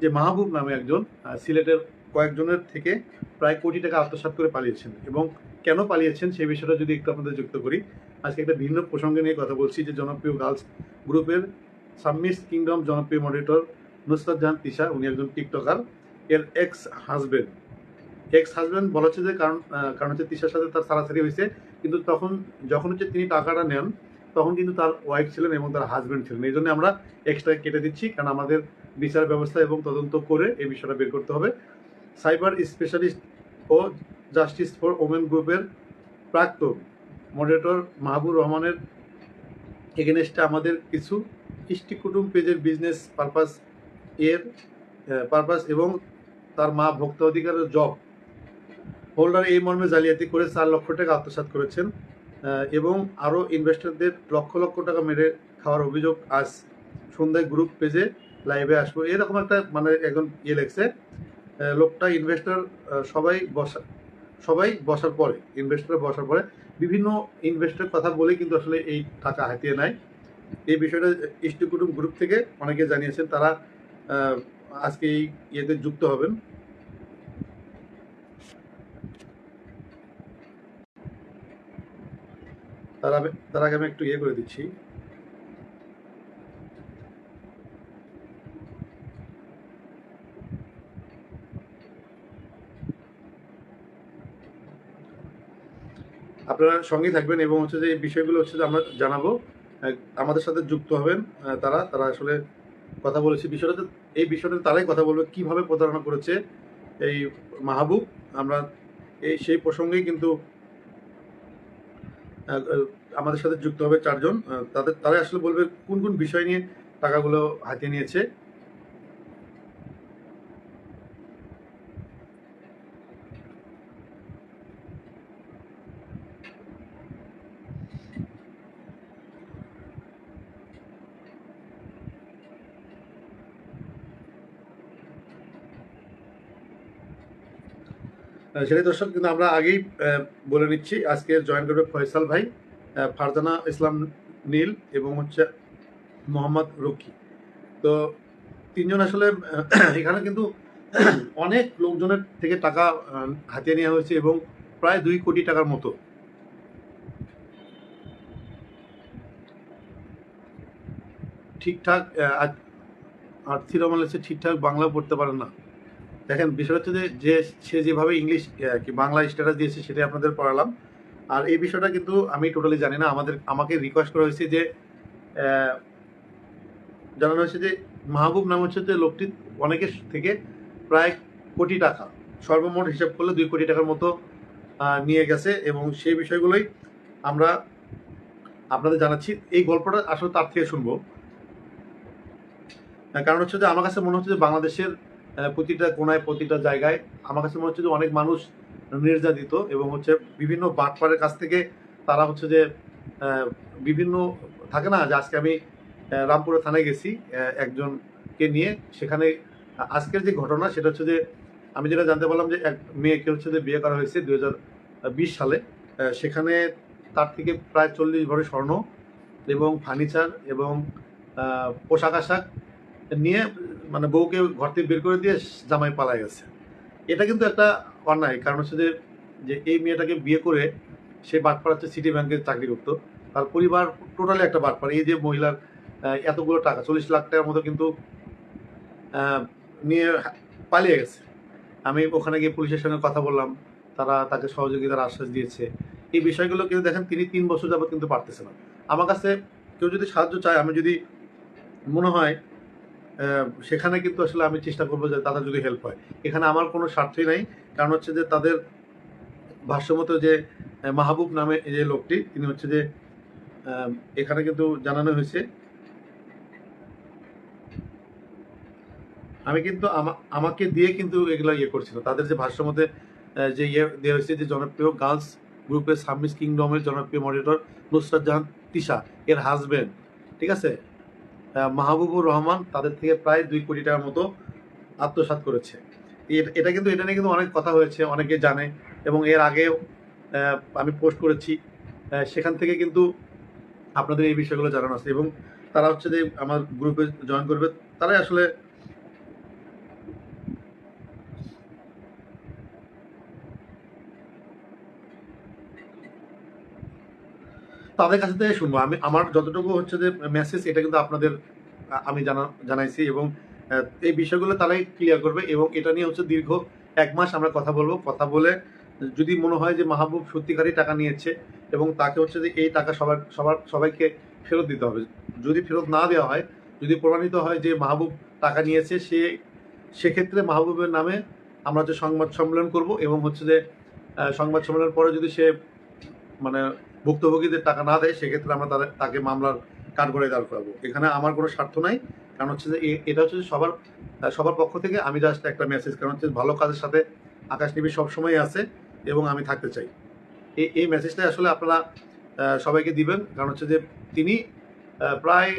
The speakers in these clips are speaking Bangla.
যে মাহবুব নামে একজন সিলেটের কয়েকজনের থেকে প্রায় কোটি টাকা আত্মসাৎ করে পালিয়েছেন। এবং কেন পালিয়েছেন সেই বিষয়টা যদি একটু আপনাদের যুক্ত করি, আজকে একটা ভিন্ন প্রসঙ্গে নিয়ে কথা বলছি যে জনপ্রিয় গার্লস গ্রুপের সাবমিস কিংডম জনপ্রিয় মডিটর নুসরাত জাহান তিশা, উনি একজন টিকটকার। এর এক্স হাজবেন্ড এক্স হাজবেন্ড বলা হচ্ছে যে কারণ কারণ হচ্ছে তিশার সাথে তার সারাসারি হয়েছে। কিন্তু তখন, যখন হচ্ছে তিনি টাকাটা নেন তখন কিন্তু তার ওয়াইফ ছিলেন এবং তার হাজবেন্ড ছিলেন। এই জন্য আমরা এক্সট্রা কেটে দিচ্ছি, কারণ আমাদের বিচার ব্যবস্থা এবং তদন্ত করে এই বিষয়টা বের করতে হবে। সাইবার স্পেশালিস্ট ও জাস্টিস ফর ওমেন গ্রুপের প্রাক্তন মডারেটর মাহবুর রহমানের এগেনস্টে আমাদের কিছু ইষ্টি কুটুম পেজের বিজনেস পারপাস এর পারপাস এবং তার মা ভোক্তা অধিকারের জব হোল্ডার এই মর্মে জালিয়াতি করে চার লক্ষ টাকা আত্মসাৎ করেছেন। এবং আরও ইনভেস্টরদের লক্ষ লক্ষ টাকা মেরে খাওয়ার অভিযোগ আজ সন্ধ্যায় গ্রুপ পেজে লাইভে আসব। এরকম একটা মানে একজন ইয়ে লেগছে লোকটা ইনভেস্টর সবাই বসা, সবাই বসার পরে ইনভেস্টর বসার পরে বিভিন্ন ইনভেস্টর কথা বলে কিন্তু আসলে এই টাকা হাতিয়ে নেয়। এই বিষয়টা ইষ্টি কুটুম গ্রুপ থেকে অনেকে জানিয়েছেন, তারা আজকে এই ইয়েতে যুক্ত হবেন। তার তার আগে আমি একটু ইয়ে করে দিচ্ছি। আপনারা সঙ্গেই থাকবেন এবং হচ্ছে যে এই বিষয়গুলো হচ্ছে যে আমরা জানাব। আমাদের সাথে যুক্ত হবেন তারা। তারা আসলে কথা বলেছে। বিষয়টা এই বিষয়টা তারাই কথা বলবে। কীভাবে প্রতারণা করেছে এই মাহবুব? আমরা এই সেই প্রসঙ্গেই কিন্তু আমাদের সাথে যুক্ত হবে চারজন। তাদের, তারাই আসলে বলবে কোন কোন বিষয় নিয়ে টাকাগুলো হাতিয়ে নিয়েছে। সেটাই দর্শক কিন্তু আমরা আগেই বলে নিচ্ছি আজকে জয়েন করবে ফয়সাল ভাই ফারজানা ইসলাম নীল এবং হচ্ছে মোহাম্মদ রকি। তো তিনজন আসলে এখানে কিন্তু অনেক লোকজনের থেকে টাকা হাতিয়ে নেওয়া হয়েছে এবং প্রায় দুই কোটি টাকার মতো। ঠিকঠাক আহ, আজ আর্থি ঠিকঠাক বাংলা পড়তে পারে না। দেখেন, বিষয় হচ্ছে যে সে যেভাবে ইংলিশ কি বাংলা স্ট্যাটাস দিয়েছে, সেটাই আপনাদের পড়ালাম। আর এই বিষয়টা কিন্তু আমি টোটালি জানি না। আমাদের, আমাকে রিকোয়েস্ট করা হয়েছে যে জানানো হয়েছে যে, মাহবুব নাম হচ্ছে যে লোকটি অনেকের থেকে প্রায় কোটি টাকা, সর্বমোট হিসাব করলে দুই কোটি টাকার মতো নিয়ে গেছে এবং সেই বিষয়গুলোই আমরা আপনাদের জানাচ্ছি। এই গল্পটা আসলে তার থেকে শুনব। কারণ হচ্ছে যে, আমার কাছে মনে হচ্ছে যে, বাংলাদেশের প্রতিটা কোনায়, প্রতিটা জায়গায়। আমার কাছে মনে হচ্ছে যে অনেক মানুষ নির্যাতিত এবং হচ্ছে বিভিন্ন বাটপাড়ের কাছ থেকে তারা হচ্ছে যে বিভিন্ন থাকে না যে আজকে আমি রামপুরা থানায় গেছি একজনকে নিয়ে। সেখানে আজকের যে ঘটনা সেটা হচ্ছে যে, আমি যেটা জানতে পারলাম যে এক মেয়েকে হচ্ছে যে বিয়ে করা হয়েছে বিশ সালে। সেখানে তার থেকে প্রায় চল্লিশ ভরি স্বর্ণ এবং ফার্নিচার এবং পোশাক আশাক নিয়ে মানে বউকে ঘর থেকে বের করে দিয়ে জামাই পালায় গেছে। এটা কিন্তু একটা অন্যায়, কারণ হচ্ছে যে এই মেয়েটাকে বিয়ে করে সে বাটপাড়া হচ্ছে সিটি ব্যাংকে চাকরি করতো। তার পরিবার টোটালি একটা বাটপাড়া। এই যে মহিলার এতগুলো টাকা, চল্লিশ লাখ টাকার মতো কিন্তু নিয়ে পালিয়ে গেছে। আমি ওখানে গিয়ে পুলিশের সঙ্গে কথা বললাম, তারা তাকে সহযোগিতার আশ্বাস দিয়েছে। এই বিষয়গুলো কিন্তু দেখেন, তিনি তিন বছর যাবত কিন্তু পারতেছে না। আমার কাছে কেউ যদি সাহায্য চায়, আমি যদি মনে হয় সেখানে কিন্তু আসলে আমি চেষ্টা করব যে তাদের যদি হেল্প হয়। এখানে আমার কোনো স্বার্থই নাই। কারণ হচ্ছে যে তাদের ভাষ্যমতো যে মাহবুব নামে যে লোকটি, তিনি হচ্ছে যে এখানে কিন্তু জানানো হয়েছে। আমি কিন্তু আমাকে দিয়ে কিন্তু এগুলো ইয়ে করছিল। তাদের যে ভাষ্যমতে যে ইয়ে দেওয়া হয়েছে যে জনপ্রিয় গার্লস গ্রুপের সাবমিস কিংডমের জনপ্রিয় মডিটর নুসরাত জাহান তিশা, এর হাজবেন্ড ঠিক আছে? মাহবুবুর রহমান তাদের থেকে প্রায় দুই কোটি টাকার মতো আত্মসাত করেছে। এটা কিন্তু, এটা নিয়ে কিন্তু অনেক কথা হয়েছে, অনেকে জানে, এবং এর আগেও আমি পোস্ট করেছি সেখান থেকে কিন্তু আপনাদের এই বিষয়গুলো জানানো আছে। এবং তারা হচ্ছে যে, আমার গ্রুপে জয়েন করবে, তারাই আসলে তাদের কাছে থেকে শুনব। আমি, আমার যতটুকু হচ্ছে যে মেসেজ এটা কিন্তু আপনাদের আমি জানা, জানাইছি এবং এই বিষয়গুলো তারাই ক্লিয়ার করবে এবং এটা নিয়ে হচ্ছে দীর্ঘ এক মাস আমরা কথা বলব। কথা বলে যদি মনে হয় যে মাহবুব সত্যিকারই টাকা নিয়েছে এবং তাকে হচ্ছে যে এই টাকা সবার সবার, সবাইকে ফেরত দিতে হবে। যদি ফেরত না দেওয়া হয়, যদি প্রমাণিত হয় যে মাহবুব টাকা নিয়েছে, সে, সেক্ষেত্রে মাহবুবের নামে আমরা হচ্ছে সংবাদ সম্মেলন করব এবং হচ্ছে যে সংবাদ সম্মেলনের পরে যদি সে মানে ভুক্তভোগীদের টাকা না দেয়, সেক্ষেত্রে আমরা তাদের তাকে মামলার কাঠগড়ায় দাঁড় করাবো। এখানে আমার কোনো স্বার্থ নাই। কারণ হচ্ছে যে এটা হচ্ছে সবার সবার পক্ষ থেকে আমি জাস্ট একটা মেসেজ কারণ হচ্ছে ভালো কাজের সাথে আকাশ টিভি সবসময় আছে এবং আমি থাকতে চাই। এই এই মেসেজটাই আসলে আপনারা সবাইকে দিবেন। কারণ হচ্ছে যে তিনি প্রায়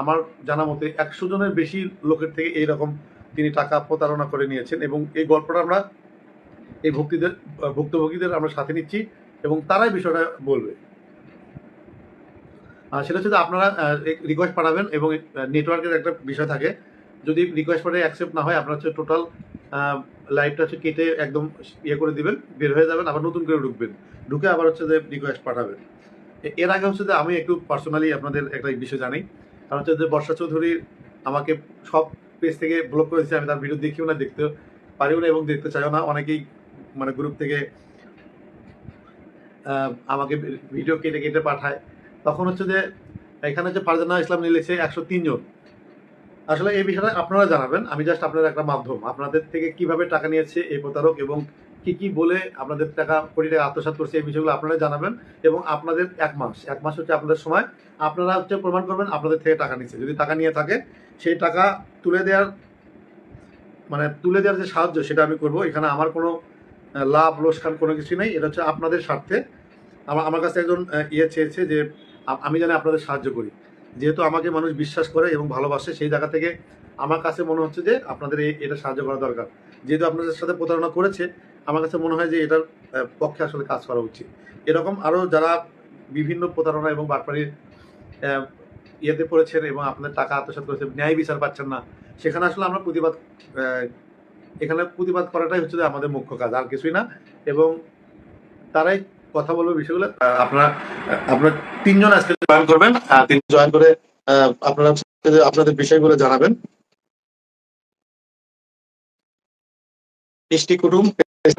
আমার জানা মতে একশো জনের বেশি লোকের থেকে এইরকম তিনি টাকা প্রতারণা করে নিয়েছেন এবং এই গল্পটা আমরা এই ভক্তিদের ভুক্তভোগীদের আমরা সাথে নিচ্ছি। এবং তারাই বিষয়টা বলবে। আর সেটা হচ্ছে আপনারা রিকোয়েস্ট পাঠাবেন এবং নেটওয়ার্কের একটা বিষয় থাকে। যদি রিকোয়েস্ট পাঠিয়ে অ্যাকসেপ্ট না হয়, আপনার হচ্ছে টোটাল লাইভটা হচ্ছে কেটে একদম ইয়ে করে দিবেন, বের হয়ে যাবেন, আবার নতুন করে ঢুকবেন। ঢুকে আবার হচ্ছে যে রিকোয়েস্ট পাঠাবেন। এর আগে হচ্ছে যে আমি একটু পার্সোনালি আপনাদের একটা বিষয় জানি। কারণ হচ্ছে যে বর্ষা চৌধুরী আমাকে সব পেজ থেকে ব্লক করেছে, আমি তার ভিডিও দেখিও না দেখতে পারিও না এবং দেখতে চাইও না। অনেকেই মানে গ্রুপ থেকে আমাকে ভিডিও কেটে কেটে পাঠায়। তখন হচ্ছে যে এখানে যে ফারজানা ইসলাম নিলেছে একশো জন। আসলে এই বিষয়টা আপনারা জানাবেন। আমি জাস্ট আপনার একটা মাধ্যম। আপনাদের থেকে কীভাবে টাকা নিয়েছে এই প্রতারক এবং কি কি বলে আপনাদের টাকা, কোটি টাকা আত্মসাৎ করছে এই বিষয়গুলো আপনারা জানাবেন এবং আপনাদের এক মাস। এক মাস হচ্ছে আপনাদের সময়। আপনারা হচ্ছে প্রমাণ করবেন আপনাদের থেকে টাকা নিচ্ছে যদি টাকা নিয়ে থাকে, সেই টাকা তুলে দেওয়ার মানে তুলে দেওয়ার যে সাহায্য, সেটা আমি করব। এখানে আমার কোনো লাভ লোকসান কোনো কিছু নেই। এটা হচ্ছে আপনাদের স্বার্থে। আমার আমার কাছে একজন ইয়ে চেয়েছে যে আমি জানি আপনাদের সাহায্য করি। যেহেতু আমাকে মানুষ বিশ্বাস করে এবং ভালোবাসে, সেই জায়গা থেকে আমার কাছে মনে হচ্ছে যে আপনাদের এটা সাহায্য করা দরকার। যেহেতু আপনাদের সাথে প্রতারণা করেছে, আমার কাছে মনে হয় যে এটার পক্ষে আসলে কাজ করা উচিত। এরকম আরও যারা বিভিন্ন প্রতারণা এবং বাটপাড়ির ইয়েতে পড়েছেন এবং আপনাদের টাকা আত্মসাৎ করেছেন ন্যায় বিচার পাচ্ছেন না, সেখানে আসলে আমরা প্রতিবাদ এখানে প্রতিবাদ করাটাই হচ্ছে আমাদের মুখ্য কাজ, আর কিছুই না। এবং তারাই কথা বলবে বিষয়গুলো। আপনারা আপনার তিনজন আজকে জয়েন করবেন জয়েন করে আপনারা আপনাদের বিষয়গুলো জানাবেন। ইষ্টি কুটুম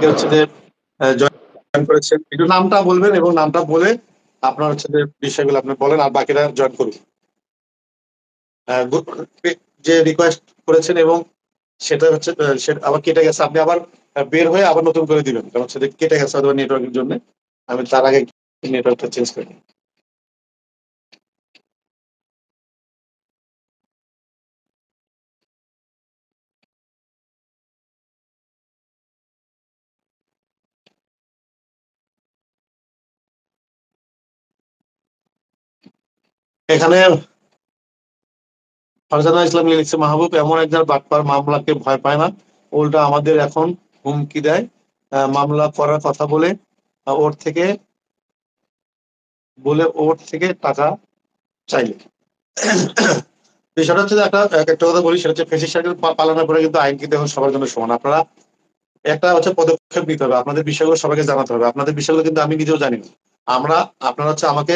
হচ্ছে যে জয়েন করেছেন। একটু নামটা বলবেন এবং নামটা বলে আপনার হচ্ছে যে বিষয়গুলো আপনি বলেন, আর বাকিরা জয়েন করুন। যে রিকোয়েস্ট করেছেন এবং সেটা হচ্ছে আবার কেটে গেছে। আপনি আবার বের হয়ে আবার নতুন করে দিবেন। কারণ হচ্ছে কেটে গেছে হয়তো নেটওয়ার্কের জন্য। আমি তার আগে নেটওয়ার্কটা চেঞ্জ করি এখানে ফারজানা ইসলাম লিখছে, মাহবুব, এমন একজন বাটপার মামলাকে ভয় পায় না। উল্টা আমাদের এখন হুমকি দেয়। মামলা করার কথা বলে ওর থেকে, বলে ওর থেকে টাকা চাইলে। বিষয়টা হচ্ছে একটা একটা কথা বলি, সেটা হচ্ছে ফেসিস সার্কেল পালনের পরে কিন্তু আইন কিন্তু এখন সবার জন্য সমান। আপনারা একটা হচ্ছে পদক্ষেপ নিতে হবে, আপনাদের বিষয়গুলো সবাইকে জানাতে হবে। আপনাদের বিষয়গুলো কিন্তু আমি নিজেও জানি আমরা, আপনারা হচ্ছে আমাকে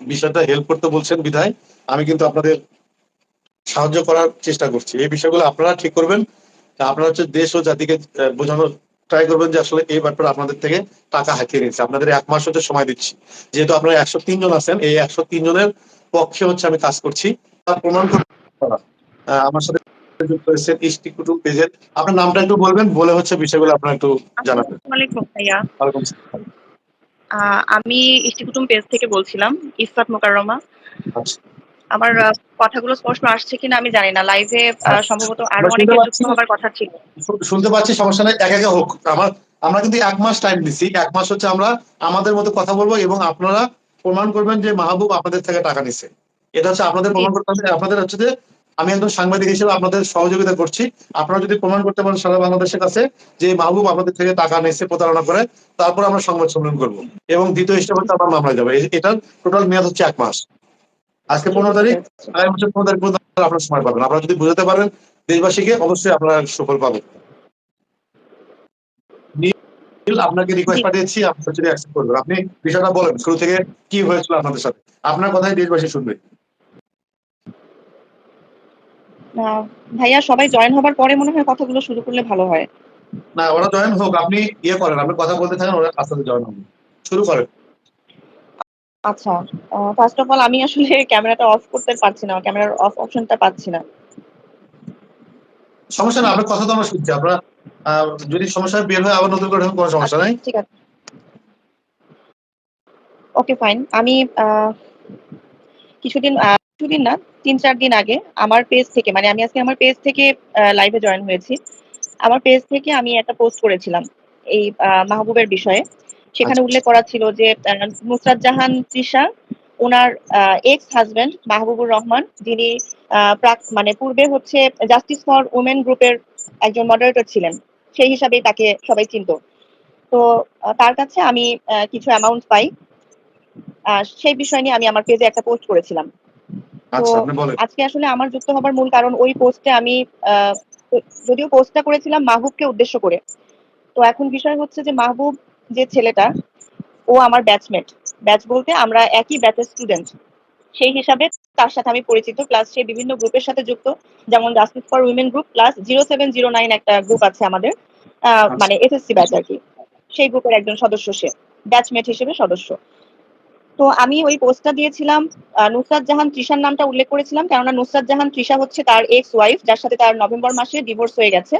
বিষয়টা হেল্প করতে বলছেন বিধায়। আমি কিন্তু আপনাদের সাহায্য করার চেষ্টা করছি। এই বিষয়গুলো আপনারা ঠিক করবেন। আপনারা হচ্ছে দেশ ও জাতিকে বোঝানোর ট্রাই করবেন যে আসলে এই ব্যাপারে আপনাদের থেকে টাকা হাতিয়ে নিচ্ছে আপনাদের এক মাস হচ্ছে সময় দিচ্ছি। যেহেতু আপনারা একশো তিন জন আছেন এই একশো তিন জনের পক্ষে হচ্ছে আমি কাজ করছি। তা প্রমাণ আমার সাথে যুক্ত হয়েছেন ইষ্টি কুটুম পেজের। আপনার নামটা একটু বলবেন বলে হচ্ছে বিষয়গুলো আপনারা একটু জানাবেন। আমি ইষ্টিকুটুম পেজ থেকে বলছিলাম ইসরাত মোকাররমা। আচ্ছা। আমার কথাগুলো স্পষ্ট আসছে কিনা আমি জানি না। লাইভে সম্ভবত আরও অনেকে। যুক্ত হবার কথা ছিল। শুনতে পাচ্ছি সমস্যা নেই এক একে হোক। আমার আমরা কিন্তু এক মাস টাইম দিচ্ছি এক মাস হচ্ছে আমরা আমাদের মতো কথা বলব এবং আপনারা প্রমাণ করবেন যে মাহবুব আপনাদের থেকে টাকা নিচ্ছে এটা হচ্ছে আপনাদের প্রমাণ করতে হবে আপনাদের হচ্ছে যে আমি একজন সাংবাদিক হিসেবে আপনাদের সহযোগিতা করছি। আপনারা যদি প্রমাণ করতে পারেন সারা বাংলাদেশের কাছে যে মাহবুব আপনাদের থেকে টাকা নিচ্ছে প্রতারণা করে তারপর আমরা সংবাদ সম্মেলন করব এবং দ্বিতীয় হিসেবে আমার মামলায় যাবে। এটার টোটাল মেয়াদ হচ্ছে এক মাস। আজকে পনেরো তারিখ আগামী বছর পনেরো তারিখ পর্যন্ত আপনারা সময় পাবেন। আপনারা যদি বুঝাতে পারেন দেশবাসীকে অবশ্যই আপনারা সফল পাবেন। আপনাকে রিকোয়েস্ট পাঠিয়েছি আপনি যদি অ্যাকসেপ্ট করবেন। আপনি বিষয়টা বলেন শুরু থেকে কি হয়েছিল আপনাদের সাথে? আপনার কথাই দেশবাসী শুনবে। ভাইয়া সবাই জয়েন হবার পরে মনে হয় কথাগুলো শুরু করলে ভালো হয়। না ওরা জয়েন হোক আপনি ইয়ে করেন আপনি কথা বলতে থাকেন ওরা আস্তে আস্তে জয়েন হবে? শুরু করেন। আচ্ছা ফার্স্ট অফ অল আমি আসলে ক্যামেরাটা অফ করতে পারছি না ক্যামেরার অফ অপশনটা পাচ্ছি না। সমস্যা না আপনার কথা তো আমরা শুনছি আপনারা যদি সমস্যা বের হয় আবার নতুন করে কোনো সমস্যা নাই। ঠিক আছে। ওকে ফাইন আমি কিছুদিন কিছুদিন না তিন চার দিন আগে আমার পেজ থেকে মানে আমি আজকে আমার পেজ থেকে লাইভে জয়েন হয়েছি। আমার পেজ থেকে আমি একটা পোস্ট করেছিলাম এই মাহবুবের বিষয়ে। সেখানে আচ্ছা। উল্লেখ করা ছিল যে নুসরাত জাহান তৃষা ওনার এক্স হাজবেন্ড মাহবুবুর রহমান যিনি প্রাক মানে পূর্বে হচ্ছে জাস্টিস ফর উমেন গ্রুপের একজন মডারেটর ছিলেন। সেই হিসাবেই তাকে সবাই চিনত। তো তার কাছে আমি কিছু অ্যামাউন্ট পাই। সেই বিষয় নিয়ে আমি আমার পেজে একটা পোস্ট করেছিলাম। তো আজকে আসলে আমার যুক্ত হবার মূল কারণ ওই পোস্টে আমি যদিও পোস্টটা করেছিলাম মাহবুবকে উদ্দেশ্য করে। তো এখন বিষয় হচ্ছে যে মাহবুব যে ছেলেটা ও আমার ব্যাচমেট ব্যাচ বলতে আমরা একই ব্যাচের স্টুডেন্ট সেই হিসাবে তার সাথে আমি পরিচিত। প্লাস সে বিভিন্ন গ্রুপের সাথে যুক্ত। যেমন justice for women group plus zero seven zero nine একটা গ্রুপ আছে আমাদের। আচ্ছা। মানে এসএসসি ব্যাচ আর কি। সেই গ্রুপের একজন সদস্য সে। ব্যাচমেট হিসেবে সদস্য। তো আমি ওই পোস্টটা দিয়েছিলাম। নুসরাত জাহান তৃষার নামটা উল্লেখ করেছিলাম। কেননা নুসরাত জাহান তৃষা হচ্ছে তার এক্স ওয়াইফ যার সাথে তার নভেম্বর মাসে ডিভোর্স হয়ে গেছে।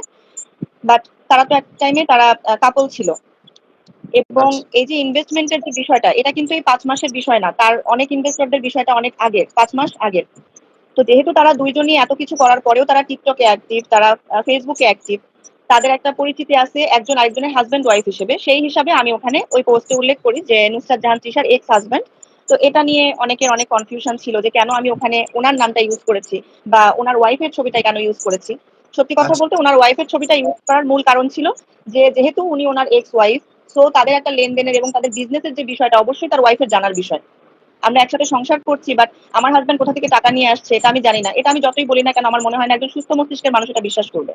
বাট তারা তো এক টাইমে তারা কাপল ছিল। এবং আচ্ছা। এই যে ইনভেস্টমেন্টের যে বিষয়টা এটা কিন্তু এই পাঁচ মাসের বিষয় না। তার অনেক ইনভেস্টরদের বিষয়টা অনেক আগের পাঁচ মাস আগের। তো যেহেতু তারা দুইজনই এত কিছু করার পরেও তারা টিকটকে অ্যাক্টিভ তারা ফেসবুকে অ্যাক্টিভ তাদের একটা পরিচিতি আছে একজন আরেকজনের হাজব্যান্ড ওয়াইফ হিসেবে। সেই হিসাবে আমি ওখানে ওই পোস্টে উল্লেখ করি যে নুসরাত জাহান তৃষার এক্স হাজব্যান্ড তো এটা নিয়ে অনেকের অনেক কনফিউশন ছিল যে কেন আমি ওখানে ওনার নামটা ইউজ করেছি বা ওনার ওয়াইফের ছবিটা কেন ইউজ করেছি। সত্যি কথা আচ্ছা। বলতে ওনার ওয়াইফের ছবিটা ইউজ করার মূল কারণ ছিল যে যেহেতু উনি ওনার এক্স ওয়াইফ সো তাদের একটা লেনদেনের এবং তাদের বিজনেসের যে বিষয়টা অবশ্যই তার ওয়াইফের জানার বিষয়। আমরা একসাথে সংসার করছি বাট আমার হাজব্যান্ড কোথা থেকে টাকা নিয়ে আসছে এটা আমি জানি না। এটা আমি যতই বলি না কেন আমার মনে হয় না একজন সুস্থ মস্তিষ্কের মানুষ এটা বিশ্বাস করবে।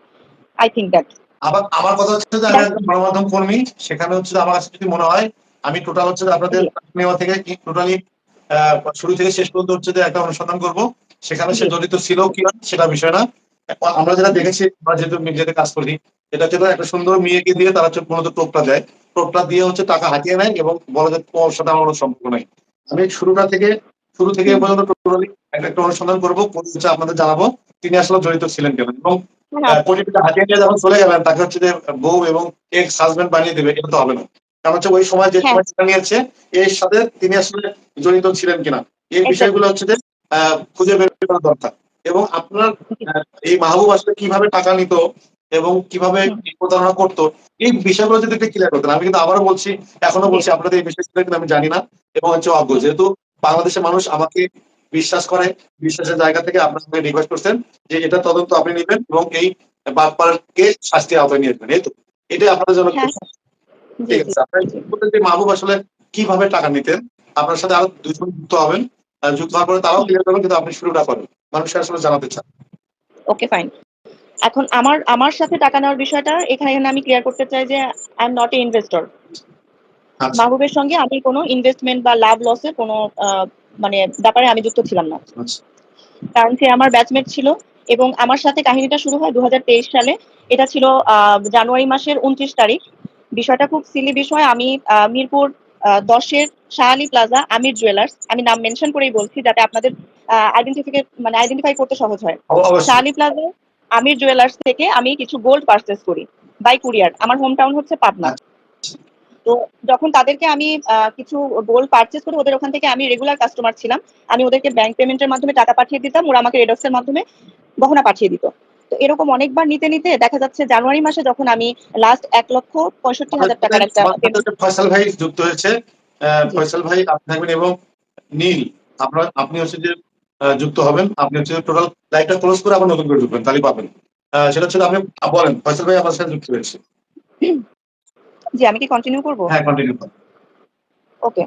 আই থিঙ্ক দ্যাট আবার আমার কথা হচ্ছে যে আমি একজন গণমাধ্যম কর্মী সেখানে হচ্ছে আমার কাছে যদি মনে হয় আমি টোটাল হচ্ছে যে আপনাদের নেওয়া থেকে টোটালি শুরু থেকে শেষ পর্যন্ত হচ্ছে যে একটা অনুসন্ধান করব। সেখানে সে। জড়িত ছিল কিনা সেটা বিষয় না। আমরা যেটা দেখেছি আমরা যেহেতু মিডিয়াতে কাজ করি এটা হচ্ছে একটা সুন্দর মেয়েকে দিয়ে তারা হচ্ছে মূলত টোপটা দেয়। টোপটা দিয়ে হচ্ছে টাকা হাতিয়ে নেয় এবং বলে যে তোমার সাথে আমার কোনো সম্পর্ক নাই। আমি শুরুটা থেকে শুরু থেকে পর্যন্ত টোটালি একটা একটা অনুসন্ধান করব হচ্ছে আপনাদের জানাব। তিনি আসলে জড়িত ছিলেন কেন? এবং আহ, কোটি হাতিয়ে নিয়ে যখন চলে গেলেন তাকে হচ্ছে যে বউ এবং এক্স হাজবেন্ড বানিয়ে দেবে এটা তো হবে না। কারণ হচ্ছে ওই সময় যে হ্যাঁ। সময় নিয়েছে এর সাথে তিনি আসলে জড়িত ছিলেন কিনা? এই বিষয়গুলো হচ্ছে যে আহ, খুঁজে বের করা দরকার। এবং আপনার এই মাহবুব আসলে কীভাবে টাকা নিত এবং কীভাবে। প্রতারণা করতো এই বিষয়গুলো যদি একটু ক্লিয়ার করতেন আমি কিন্তু আবারও বলছি এখনও বলছি আপনাদের এই বিষয়গুলো কিন্তু আমি জানি না এবং হচ্ছে অজ্ঞ যেহেতু বাংলাদেশের মানুষ আমাকে বিশ্বাস করে বিশ্বাসের জায়গা থেকে আপনার আপনাকে রিকোয়েস্ট করছেন যে এটা তদন্ত আপনি নেবেন এবং এই বাটপারকে শাস্তি আওতায় নিয়ে আসবেন এই তো এটাই আপনাদের জন্য হ্যাঁ। ঠিক আছে আপনার মাহবুব আসলে কীভাবে টাকা নিতেন আপনার সাথে আরও দুজন যুক্ত হবেন যুক্ত হওয়ার পরে তারাও ক্লিয়ার করবেন কিন্তু আপনি শুরুটা করেন। মানুষকে আসলে জানাতে চান। ওকে ফাইন এখন আমার আমার সাথে টাকা নেওয়ার বিষয়টা এখানে এখানে আমি ক্লিয়ার করতে চাই যে I am not a investor মাহবুবের সঙ্গে আমি কোনো ইনভেস্টমেন্ট বা লাভ লসের কোনো মানে ব্যাপারে আমি যুক্ত ছিলাম না। আচ্ছা। কারণ সে আমার ব্যাচমেট ছিল এবং আমার সাথে কাহিনীটা শুরু হয় দু হাজার তেইশ সালে। এটা ছিল জানুয়ারি মাসের উনত্রিশ তারিখ। বিষয়টা খুব সিলি বিষয়। আমি মিরপুর দশের শাহালি প্লাজা আমির জুয়েলার্স আমি নাম মেনশন করেই বলছি যাতে আপনাদের আইডেন্টিফিকেট মানে আইডেন্টিফাই করতে সহজ হয়। শাহালি প্লাজা আমির জুয়েলার্স থেকে আমি কিছু গোল্ড পারচেস করি বাই কুরিয়ার আমার হোম টাউন হচ্ছে পাবনা। তো যখন তাদেরকে আমি কিছু গোল্ড পারচেস করি ওদের ওখান থেকে আমি রেগুলার কাস্টমার ছিলাম। আমি ওদেরকে ব্যাংক পেমেন্টের মাধ্যমে টাকা পাঠিয়ে দিতাম ওরা আমাকে রেডক্সের মাধ্যমে গহনা পাঠিয়ে দিত। তো এরকম অনেকবার নিতে নিতে দেখা যাচ্ছে জানুয়ারি মাসে যখন আমি লাস্ট এক লক্ষ পঁয়ষট্টি হাজার টাকার একটা ফয়সাল ভাই যুক্ত হয়েছে। ফয়সাল ভাই আপনি থাকবেন এবং নীল আপনার আপনি হচ্ছে যে যুক্ত হবেন। আপনি হচ্ছে টোটাল লাইভটা ক্লোজ করে আবার নতুন করে ঢুকবেন তাহলে পাবেন। সেটা হচ্ছে আপনি বলেন ফয়সাল ভাই আমার সাথে যুক্ত হয়েছে। জি আমি কি কন্টিনিউ করব? হ্যাঁ কন্টিনিউ ওকে